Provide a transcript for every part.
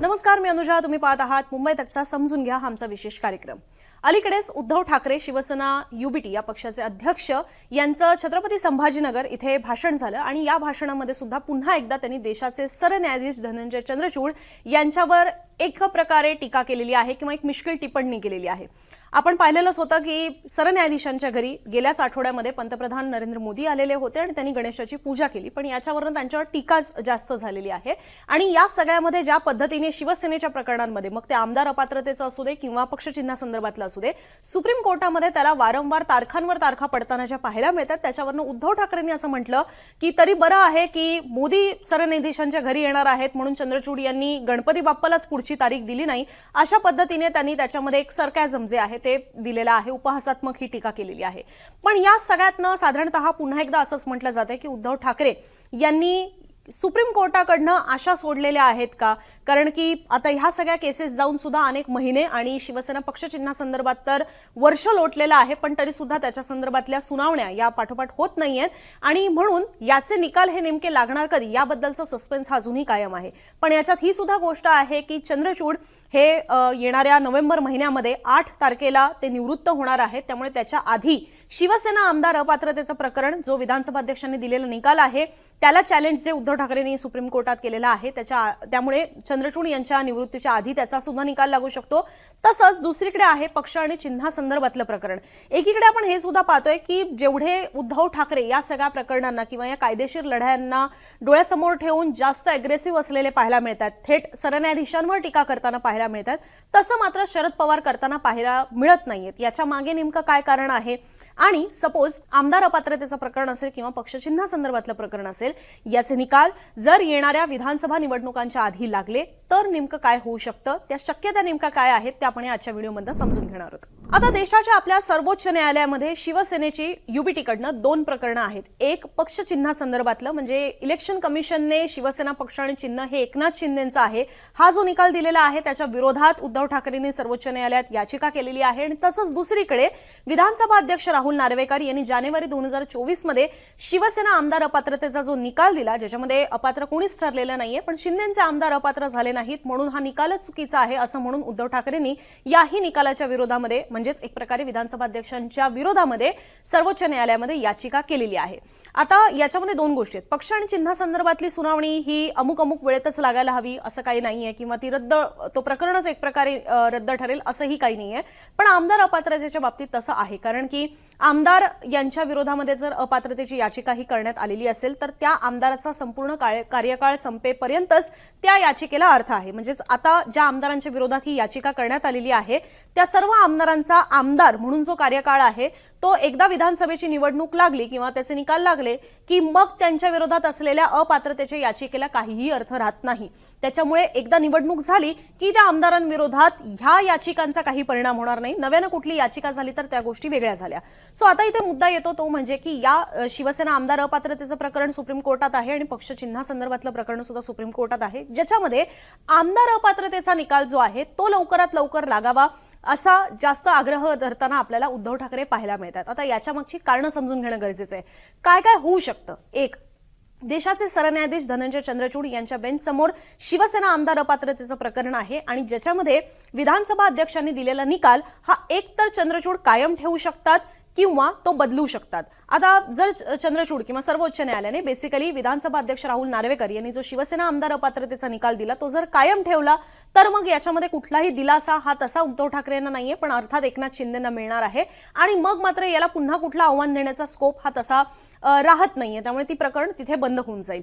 नमस्कार मी अनुजा तुम्ही पाहत आहात मुंबई तकचा समजून घ्या हा आमचा विशेष कार्यक्रम. अलीकडेच उद्धव ठाकरे शिवसेना युबीटी या पक्षाचे अध्यक्ष यांचं छत्रपती संभाजीनगर इथे भाषण झालं आणि या भाषणामध्ये सुद्धा पुन्हा एकदा त्यांनी देशाचे सरन्यायाधीश धनंजय चंद्रचूड यांच्यावर एक प्रकारे टीका केलेली आहे किंवा एक मिश्किल टिप्पणी केलेली आहे. आपण पाहिलेलंच होतं की सरन्यायाधीशांच्या घरी गेल्याच आठवड्यामध्ये पंतप्रधान नरेंद्र मोदी आलेले होते आणि त्यांनी गणेशाची पूजा केली पण याच्यावरून त्यांच्यावर टीकाच जास्त झालेली आहे. आणि या सगळ्यामध्ये ज्या पद्धतीने शिवसेनेच्या प्रकरणांमध्ये मग ते आमदार अपात्रतेचं असू दे किंवा पक्षचिन्हासंदर्भातलं असू दे सुप्रीम कोर्टामध्ये त्याला वारंवार तारखांवर तारखा पडताना ज्या पाहायला मिळतात त्याच्यावरनं उद्धव ठाकरेंनी असं म्हटलं की तरी बरं आहे की मोदी सरन्यायाधीशांच्या घरी येणार आहेत म्हणून चंद्रचूड यांनी गणपती बाप्पालाच पुढची तारीख दिली नाही. अशा पद्धतीने त्यांनी त्याच्यामध्ये एक सरकॅझम जे आहे ते दिलेलं आहे उपहासात्मक ही टीका केलेली आहे. पण या सगळ्यातनं साधारणतः पुन्हा एकदा असंच म्हटलं जातंय की उद्धव ठाकरे यांनी सुप्रीम कोर्टाकडनं आशा सोडलेल्या आहेत का? कारण की आता ह्या सगळ्या केसेस जाऊन सुद्धा अनेक महिने आणि शिवसेना पक्षचिन्हासंदर्भात तर वर्ष लोटलेलं आहे पण तरी सुद्धा त्याच्या संदर्भातल्या सुनावण्या या पाठोपाठ होत नाहीयेत. आणि म्हणून याचे निकाल हे नेमके लागणार कधी? याबद्दलचा सस्पेन्स हा अजूनही कायम आहे. पण याच्यात ही सुद्धा गोष्ट आहे की चंद्रचूड हे येणाऱ्या नोव्हेंबर महिन्यामध्ये आठ तारखेला ते निवृत्त होणार आहेत त्यामुळे त्याच्या आधी शिवसेना आमदार अपात्रतेचं प्रकरण जो विधानसभा अध्यक्षांनी दिलेला निकाल आहे त्याला चॅलेंज जे उद्धव ठाकरेंनी सुप्रीम कोर्टात केलेला आहे त्याच्या त्यामुळे चंद्रचूड यांच्या निवृत्तीच्या आधी त्याचा सुद्धा निकाल लागू शकतो. तसंच दुसरीकडे आहे पक्ष आणि चिन्हासंदर्भातलं प्रकरण. एकीकडे आपण हे सुद्धा पाहतोय की जेवढे उद्धव ठाकरे या सगळ्या प्रकरणांना किंवा या कायदेशीर लढ्यांना डोळ्यासमोर ठेवून जास्त अग्रेसिव्ह असलेले पाहायला मिळतात थेट सरन्यायाधीशांवर टीका करताना पाहायला मिळतात तसं मात्र शरद पवार करताना पाहायला मिळत नाहीयेत. याच्या मागे नेमकं काय कारण आहे? आणि सपोज आमदार अपात्रतेचं प्रकरण असेल किंवा पक्षचिन्हासंदर्भातलं प्रकरण असेल याचे निकाल जर येणाऱ्या विधानसभा निवडणुकांच्या आधी लागले तर नेमकं काय होऊ शकतं? त्या शक्यता नेमका काय आहेत त्या आपण आजच्या व्हिडिओमध्ये समजून घेणार आहोत. आता देशाच्या आपल्या सर्वोच्च न्यायालयामध्ये शिवसेनेची युबीटीकडनं दोन प्रकरणं आहेत. एक पक्ष चिन्हासंदर्भातलं म्हणजे इलेक्शन कमिशनने शिवसेना पक्ष आणि चिन्ह हे एकनाथ शिंदेचं आहे. हा जो निकाल दिलेला आहे त्याच्या विरोधात उद्धव ठाकरेंनी सर्वोच्च न्यायालयात याचिका केलेली आहे. आणि तसंच दुसरीकडे विधानसभा अध्यक्ष राहुल नार्वेकर यांनी जानेवारी दोन हजार चोवीसमध्ये शिवसेना आमदार अपात्रतेचा जो निकाल दिला ज्याच्यामध्ये अपात्र कोणीच ठरलेलं नाहीये पण शिंदेचे आमदार अपात्र झाले नाहीत म्हणून हा निकालच चुकीचा आहे असं म्हणून उद्धव ठाकरेंनी याही निकालाच्या विरोधामध्ये म्हणजे म्हणजेच एक प्रकारे विधानसभा अध्यक्षांच्या विरोधामध्ये सर्वोच्च न्यायालयामध्ये याचिका केलेली आहे. आता याच्यामध्ये दोन गोष्टी आहेत. पक्ष आणि चिन्हासंदर्भातली सुनावणी ही अमुक अमुक वेळेतच लागायला हवी असं काही नाही आहे किंवा ती रद्द तो प्रकरणच एक प्रकारे रद्द ठरेल असंही काही नाही आहे पण आमदार अपात्रतेच्या बाबतीत तसं आहे. कारण की आमदार यांच्या विरोधामध्ये जर अपात्रतेची याचिका ही करण्यात आलेली असेल तर त्या आमदाराचा संपूर्ण कार्यकाळ संपेपर्यंतच त्या याचिकेला अर्थ आहे. म्हणजेच आता ज्या आमदारांच्या विरोधात ही याचिका करण्यात आलेली आहे त्या सर्व आमदारांचं आमदार म्हणून जो कार्यकाळ आहे तो एकदा विधानसभेची निवडणूक लागली किंवा त्याचे निकाल लागले की मग त्यांच्या विरोधात असलेल्या अपात्रतेच्या याचिकेला काहीही अर्थ राहत नाही. त्याच्यामुळे एकदा निवडणूक झाली की त्या आमदारांविरोधात ह्या याचिकांचा काही परिणाम होणार नाही. नव्यानं कुठली याचिका झाली तर त्या गोष्टी वेगळ्या झाल्या. सो आता इथे मुद्दा येतो तो म्हणजे की या शिवसेना आमदार अपात्रतेचं प्रकरण सुप्रीम कोर्टात आहे आणि पक्षचिन्हासंदर्भातलं प्रकरण सुद्धा सुप्रीम कोर्टात आहे. ज्याच्यामध्ये आमदार अपात्रतेचा निकाल जो आहे तो लवकरात लवकर लागावा. असा जास्त आग्रह धरताना आपल्याला उद्धव ठाकरे पाहायला मिळतात. आता याच्यामागची कारणं समजून घेणं गरजेचं आहे. काय काय होऊ शकतं? एक देशाचे सरन्यायाधीश धनंजय चंद्रचूड यांच्या बेंच समोर शिवसेना आमदार अपात्रतेचं प्रकरण आहे आणि ज्याच्यामध्ये विधानसभा अध्यक्षांनी दिलेला निकाल हा एक तर चंद्रचूड कायम ठेवू शकतात किंवा तो बदलू शकतात. आता जर च- चंद्रचूड किंवा सर्वोच्च न्यायालयाने बेसिकली विधानसभा अध्यक्ष राहुल नार्वेकर यांनी जो शिवसेना आमदार अपात्रतेचा निकाल दिला तो जर कायम ठेवला तर मग याच्यामध्ये कुठलाही दिलासा हा तसा उद्धव ठाकरे यांना नाहीये पण अर्थात एकनाथ शिंदेना मिळणार आहे. आणि मग मात्र याला पुन्हा कुठला आव्हान देण्याचा स्कोप हा तसा राहत नाहीये. त्यामुळे ती प्रकरण तिथे बंद होऊन जाईल.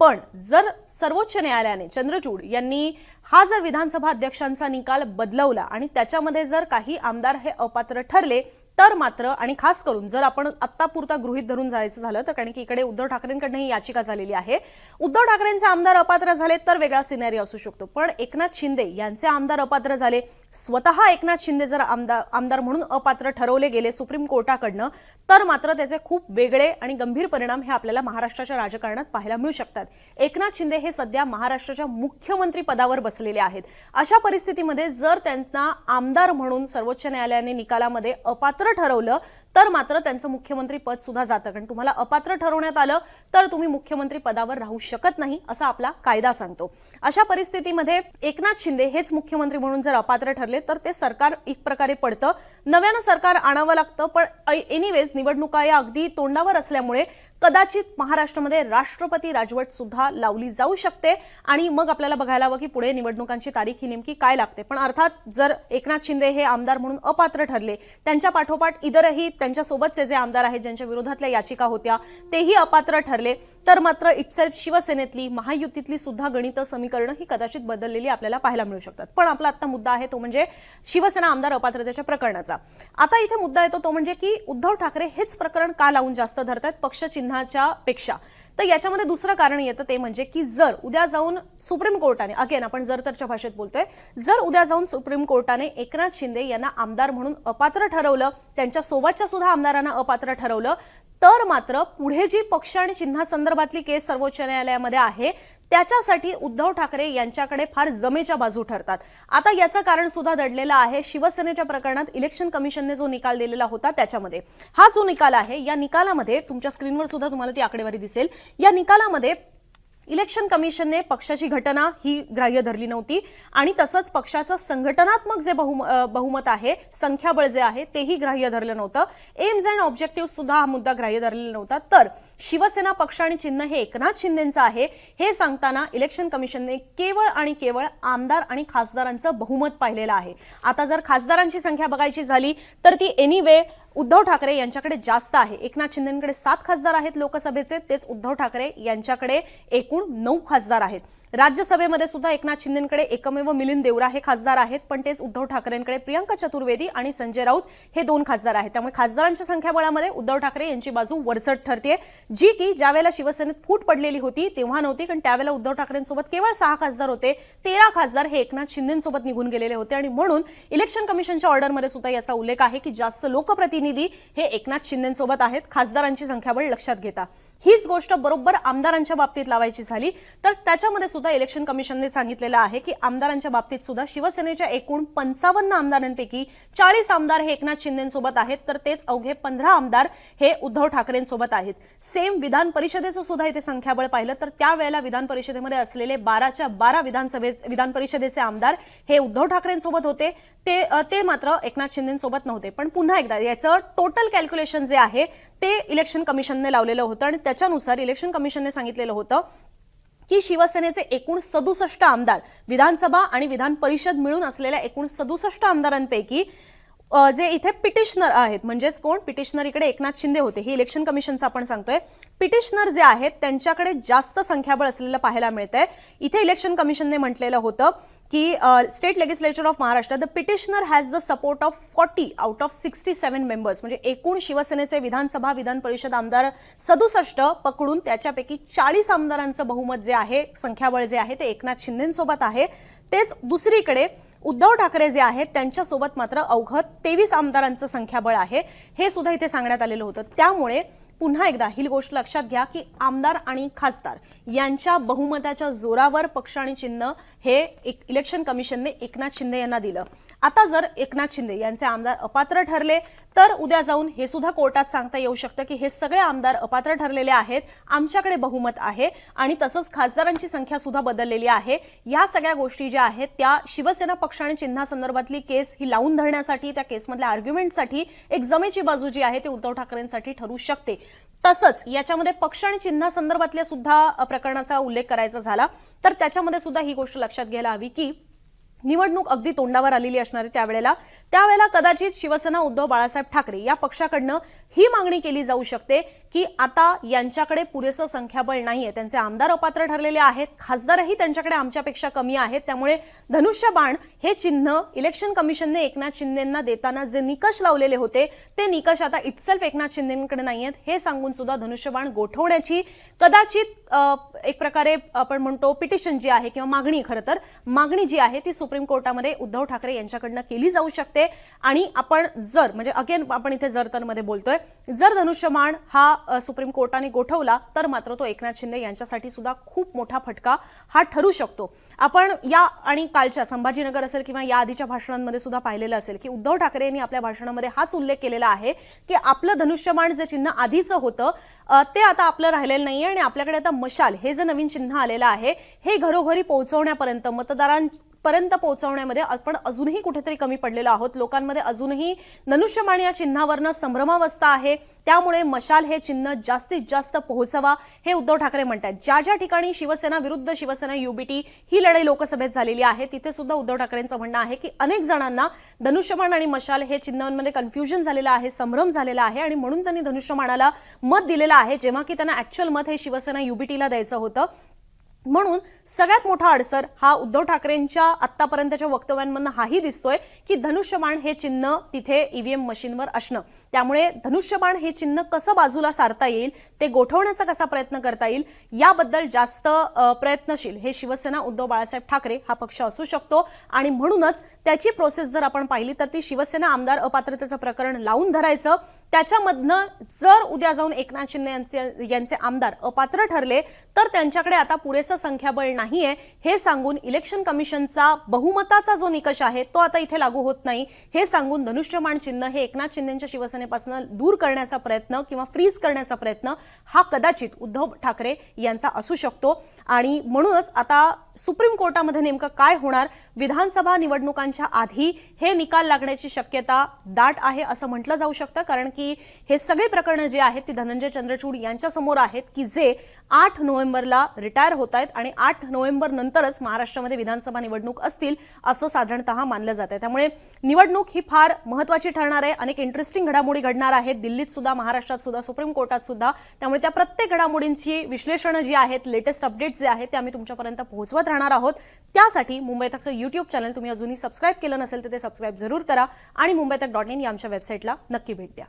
पण जर सर्वोच्च न्यायालयाने चंद्रचूड यांनी हा जर विधानसभा अध्यक्षांचा निकाल बदलवला आणि त्याच्यामध्ये जर काही आमदार हे अपात्र ठरले तर मात्र आणि खास करून जर आपण आत्तापुरता गृहित धरून जायचं झालं तर कारण की इकडे उद्धव ठाकरेंकडनं ही याचिका झालेली आहे. उद्धव ठाकरेंचे आमदार अपात्र झाले तर वेगळा सिनेरी असू शकतो. पण एकनाथ शिंदे यांचे आमदार अपात्र झाले स्वतः एकनाथ शिंदे जर आमदार आमदार म्हणून अपात्र ठरवले गेले सुप्रीम कोर्टाकडनं तर मात्र त्याचे खूप वेगळे आणि गंभीर परिणाम हे आपल्याला महाराष्ट्राच्या राजकारणात पाहायला मिळू शकतात. एकनाथ शिंदे हे सध्या महाराष्ट्राच्या मुख्यमंत्री पदावर बसलेले आहेत. अशा परिस्थितीमध्ये जर त्यांना आमदार म्हणून सर्वोच्च न्यायालयाने निकालामध्ये अपात्र ठरवलं तर मात्र त्यांचं मुख्यमंत्री पद सुद्धा जातं. कारण तुम्हाला अपात्र ठरवण्यात आलं तर तुम्ही मुख्यमंत्री पदावर राहू शकत नाही असा आपला कायदा सांगतो. अशा परिस्थितीमध्ये एकनाथ शिंदे हेच मुख्यमंत्री म्हणून जर अपात्र ठरले तर ते सरकार एक प्रकारे पडतं. नव्यानं सरकार आणावं लागतं पण एनिवेज निवडणुका या अगदी तोंडावर असल्यामुळे कदाचित महाराष्ट्रामध्ये राष्ट्रपती राजवट सुद्धा लावली जाऊ शकते. आणि मग आपल्याला बघायला हवं की पुढे निवडणुकांची तारीख ही नेमकी काय लागते. पण अर्थात जर एकनाथ शिंदे हे आमदार म्हणून अपात्र ठरले त्यांच्या पाठोपाठ इतरही त्यांच्यासोबतचे जे आमदार आहेत ज्यांच्या विरोधातल्या याचिका होत्या तेही अपात्र ठरले. तर मात्र इटसेल्फ शिवसेनेतली महायुतीतली सुद्धा गणित समीकरणं ही कदाचित बदललेली आपल्याला पाहायला मिळू शकतात. पण आपला आता मुद्दा आहे तो म्हणजे शिवसेना आमदार अपात्रतेच्या प्रकरणाचा. आता इथे मुद्दा येतो तो म्हणजे की उद्धव ठाकरे हेच प्रकरण का लावून जास्त धरतात पक्ष चिन्हाच्या पेक्षा. तर याच्यामध्ये दुसरं कारण येतं ते म्हणजे की जर उद्या जाऊन सुप्रीम कोर्टाने अगेन आपण जर तरच्या भाषेत बोलतोय जर उद्या जाऊन सुप्रीम कोर्टाने एकनाथ शिंदे यांना आमदार म्हणून अपात्र ठरवलं त्यांच्या सोबतच्या सुद्धा आमदारांना अपात्र ठरवलं तर मात्र पुढे जी पक्ष आणि चिन्हासंदर्भातली केस सर्वोच्च न्यायालयामध्ये आहे त्याच्यासाठी उद्धव ठाकरे यांच्याकडे फार जमेच्या बाजू ठरतात. आता याचं कारण सुद्धा दडलेलं आहे शिवसेनेच्या प्रकरणात इलेक्शन कमिशनने जो निकाल दिलेला होता त्याच्यामध्ये. हा जो निकाल आहे या निकालामध्ये तुमच्या स्क्रीनवर सुद्धा तुम्हाला ती आकडेवारी दिसेल. या निकालामध्ये इलेक्शन कमिशनने पक्षाची घटना ही ग्राह्य धरली नव्हती. आणि तसंच पक्षाचं संघटनात्मक जे बहुम बहुमत आहे संख्याबळ जे आहे तेही ग्राह्य धरलं नव्हतं. एम्स अँड ऑब्जेक्टिव्ह सुद्धा हा मुद्दा ग्राह्य धरलेला नव्हता. तर शिवसेना पक्ष आणि चिन्ह हे एकनाथ शिंदेचं आहे. हे सांगताना इलेक्शन कमिशनने केवळ आणि केवळ आमदार आणि खासदारांचं बहुमत पाहिलेलं आहे. आता जर खासदारांची संख्या बघायची झाली तर ती एनिवे उद्धव ठाकरे यांच्याकडे जास्त आहे. एकनाथ शिंदेकडे सात खासदार आहेत लोकसभेचे. तेच उद्धव ठाकरे यांच्याकडे एकूण नऊ खासदार आहेत. राज्यसभेमध्ये सुद्धा एकनाथ शिंदेकडे एकमेव मिलिंद देवरा हे खासदार आहेत पण तेच उद्धव ठाकरेंकडे प्रियंका चतुर्वेदी आणि संजय राऊत हे दोन खासदार आहेत. त्यामुळे खासदारांच्या संख्याबळामध्ये उद्धव ठाकरे यांची बाजू वरचढ ठरते जी की ज्यावेळेला शिवसेनेत फूट पडलेली होती तेव्हा नव्हती कारण त्यावेळेला उद्धव ठाकरेंसोबत केवळ सहा खासदार होते. तेरा खासदार हे एकनाथ शिंदेसोबत निघून गेलेले होते. आणि म्हणून इलेक्शन कमिशनच्या ऑर्डरमध्ये सुद्धा याचा उल्लेख आहे की जास्त लोकप्रतिनिधी हे एकनाथ शिंदेसोबत आहेत. खासदारांची संख्याबळ लक्षात घेता. हीच गोष्ट बरोबर आमदारांच्या बाबतीत लावायची झाली. तर त्याच्यामध्ये सुद्धा इलेक्शन कमिशनने सांगितलेलं आहे की आमदारांच्या बाबतीत सुद्धा शिवसेनेच्या एकूण पंचावन्न आमदारांपैकी चाळीस आमदार हे एकनाथ शिंदेसोबत आहेत. तर तेच अवघे पंधरा आमदार हे उद्धव ठाकरेंसोबत आहेत. सेम विधान परिषदेचं सुद्धा इथे संख्याबळ पाहिलं. तर त्यावेळेला विधान परिषदेमध्ये असलेले बाराच्या बारा विधानसभे विधान परिषदेचे आमदार हे उद्धव ठाकरेंसोबत होते. ते ते मात्र एकनाथ शिंदेसोबत नव्हते. पण पुन्हा एकदा याचं टोटल कॅल्क्युलेशन जे आहे ते इलेक्शन कमिशनने लावलेलं होतं आणि त्याच्यानुसार इलेक्शन कमिशनने सांगितलेलं होतं की शिवसेनेचे एकूण सदुसष्ट आमदार विधानसभा आणि विधान परिषद मिळून असलेल्या एकूण सदुसष्ट आमदारांपैकी जे इथे पिटिशनर आहेत म्हणजेच कोण? पिटिशनर इकडे एकनाथ शिंदे होते. हे इलेक्शन कमिशनचं आपण सांगतोय. पिटिशनर जे आहेत त्यांच्याकडे जास्त संख्याबळ असलेलं पाहायला मिळतंय. इथे इलेक्शन कमिशनने म्हटलेलं होतं की state legislature of Maharashtra the petitioner has the support of forty out of sixty seven members म्हणजे एकूण शिवसेनेचे विधानसभा विधान परिषद आमदार सदुसष्ट पकडून त्याच्यापैकी चाळीस आमदारांचं बहुमत जे आहे संख्याबळ जे आहे ते एकनाथ शिंदेसोबत आहे. तेच दुसरीकडे उद्धव ठाकरे जे आहेत त्यांच्यासोबत मात्र अवघं तेवीस आमदारांचं संख्याबळ आहे हे सुद्धा इथे सांगण्यात आलेलं होतं. त्यामुळे पुन्हा एकदा ही गोष्ट लक्षात घ्या की आमदार आणि खासदार यांच्या बहुमताच्या जोरावर पक्ष आणि चिन्ह हे एक इलेक्शन कमिशनने एकनाथ शिंदे यांना दिलं. आता जर एकनाथ शिंदे यांचे आमदार अपात्र ठरले तर उद्या जाऊन हे सुद्धा कोर्टात सांगता येऊ शकतं की हे सगळे आमदार अपात्र ठरलेले आहेत आमच्याकडे बहुमत आहे आणि तसंच खासदारांची संख्या सुद्धा बदललेली आहे. या सगळ्या गोष्टी ज्या आहेत त्या शिवसेना पक्ष आणि चिन्हासंदर्भातली केस ही लावून धरण्यासाठी त्या केसमधल्या आर्ग्युमेंटसाठी एक जमेची बाजू जी आहे ती उद्धव ठाकरेंसाठी ठरू शकते. तसंच याच्यामध्ये पक्ष आणि चिन्हासंदर्भातल्या सुद्धा प्रकरणाचा उल्लेख करायचा झाला तर त्याच्यामध्ये सुद्धा ही गोष्ट लक्षात घ्यायला हवी की निवडणूक अगदी तोंडावर आलेली असणार आहे त्यावेळेला त्यावेळेला कदाचित शिवसेना उद्धव बाळासाहेब ठाकरे या पक्षाकडनं ही मागणी केली जाऊ शकते की आता यांच्याकडे पुरेसं संख्याबळ नाहीये. त्यांचे आमदार अपात्र ठरलेले आहेत खासदारही त्यांच्याकडे आमच्यापेक्षा कमी आहेत. त्यामुळे धनुष्यबाण हे चिन्ह इलेक्शन कमिशनने एकनाथ शिंदेना देताना जे निकष लावलेले होते ते निकष आता इटसेल्फ एकनाथ शिंदेकडे नाही आहेत हे सांगून सुद्धा धनुष्यबाण गोठवण्याची कदाचित एक प्रकारे आपण म्हणतो पिटिशन जी आहे किंवा मागणी खरं तर मागणी जी आहे ती सुप्रीम कोर्टामध्ये उद्धव ठाकरे यांच्याकडनं केली जाऊ शकते. आणि आपण जर म्हणजे अगेन आपण इथे जर तर मध्ये बोलतोय जर धनुष्यमाण हा सुप्रीम कोर्टाने गोठवला तर मात्र तो एकनाथ शिंदे यांच्यासाठी सुद्धा खूप मोठा फटका हा ठरू शकतो. आपण या आणि कालच्या संभाजीनगर असेल किंवा या आधीच्या भाषणांमध्ये सुद्धा पाहिलेलं असेल की उद्धव ठाकरे यांनी आपल्या भाषणामध्ये हाच उल्लेख केलेला आहे की आपलं धनुष्यबाण जे चिन्ह आधीचं होतं ते आता आपलं राहिलेलं नाहीये आणि आपल्याकडे आता मशाल हे जे नवीन चिन्ह आलेलं आहे हे घरोघरी पोहोचवण्यापर्यंत मतदारां पर्यंत पोहोचवण्यामध्ये आपण अजूनही कुठेतरी कमी पडलेलो आहोत. लोकांमध्ये अजूनही धनुष्यमाण या चिन्हावरनं संभ्रमावस्था आहे. त्यामुळे मशाल हे चिन्ह जास्तीत जास्त पोहोचवा हे उद्धव ठाकरे म्हणतात ज्या ज्या ठिकाणी शिवसेना विरुद्ध शिवसेना युबीटी ही लढाई लोकसभेत झालेली आहे तिथे सुद्धा उद्धव ठाकरेंचं म्हणणं आहे की अनेक जणांना धनुष्यबाण आणि मशाल हे चिन्हांमध्ये कन्फ्युजन झालेलं आहे संभ्रम झालेला आहे आणि म्हणून त्यांनी धनुष्यमाणाला मत दिलेलं आहे. जेव्हा की त्यांना ऍक्च्युअल मत हे शिवसेना युबीटीला द्यायचं होतं म्हणून सगळ्यात मोठा अडसर हा उद्धव ठाकरेंच्या आत्तापर्यंतच्या वक्तव्यांमधून हाही दिसतोय की धनुष्यबाण हे चिन्ह तिथे ईव्हीएम मशीनवर असणं. त्यामुळे धनुष्यबाण हे चिन्ह कसं बाजूला सारता येईल ते गोठवण्याचा कसा प्रयत्न करता येईल याबद्दल जास्त प्रयत्नशील हे शिवसेना उद्धव बाळासाहेब ठाकरे हा पक्ष असू शकतो. आणि म्हणूनच त्याची प्रोसेस जर आपण पाहिली तर ती शिवसेना आमदार अपात्रतेचं प्रकरण लावून धरायचं. त्याच्यामधनं जर उद्या जाऊन एकनाथ शिंदे यांचे यांचे आमदार अपात्र ठरले तर त्यांच्याकडे आता पुरेसं संख्याबळ नाहीये हे सांगून इलेक्शन कमिशनचा बहुमताचा जो निकष आहे तो आता इथे लागू होत नाही. हे सांगून धनुष्यबाण चिन्ह हे एकनाथ शिंदेच्या शिवसेनेपासून दूर करण्याचा प्रयत्न किंवा फ्रीज करण्याचा प्रयत्न हा कदाचित उद्धव ठाकरे यांचा असू शकतो. आणि म्हणूनच आता सुप्रीम कोर्टामध्ये नेमकं काय होणार? विधानसभा निवडणुकांच्या आधी हे निकाल लागण्याची शक्यता दाट आहे असं म्हटलं जाऊ शकतं कारण की हे सगळे प्रकरणं जे आहेत ती धनंजय चंद्रचूड यांच्या समोर आहेत की जे आठ नोव्हेंबरला रिटायर होत आहेत आणि आठ नोव्हेंबर नंतरच महाराष्ट्रामध्ये विधानसभा निवडणूक असतील असं साधारणतः मानलं जात आहे त्यामुळे निवडणूक ही फार महत्वाची ठरणार आहे. अनेक इंटरेस्टिंग घडामोडी घडणार आहेत. दिल्लीत सुद्धा महाराष्ट्रात सुद्धा सुप्रीम कोर्टात सुद्धा. त्यामुळे त्या प्रत्येक घडामोडींची विश्लेषणं जी आहेत लेटेस्ट अपडेट्स जे आहेत ते आम्ही तुमच्यापर्यंत पोहोचवत राहणार आहोत. त्यासाठी मुंबई तकचं युट्यूब चॅनल तुम्ही अजूनही सबस्क्राईब केलं नसेल तर ते सबस्क्राईब जरूर करा आणि मुंबई तक डॉट इन या आमच्या वेबसाईटला नक्की भेट द्या.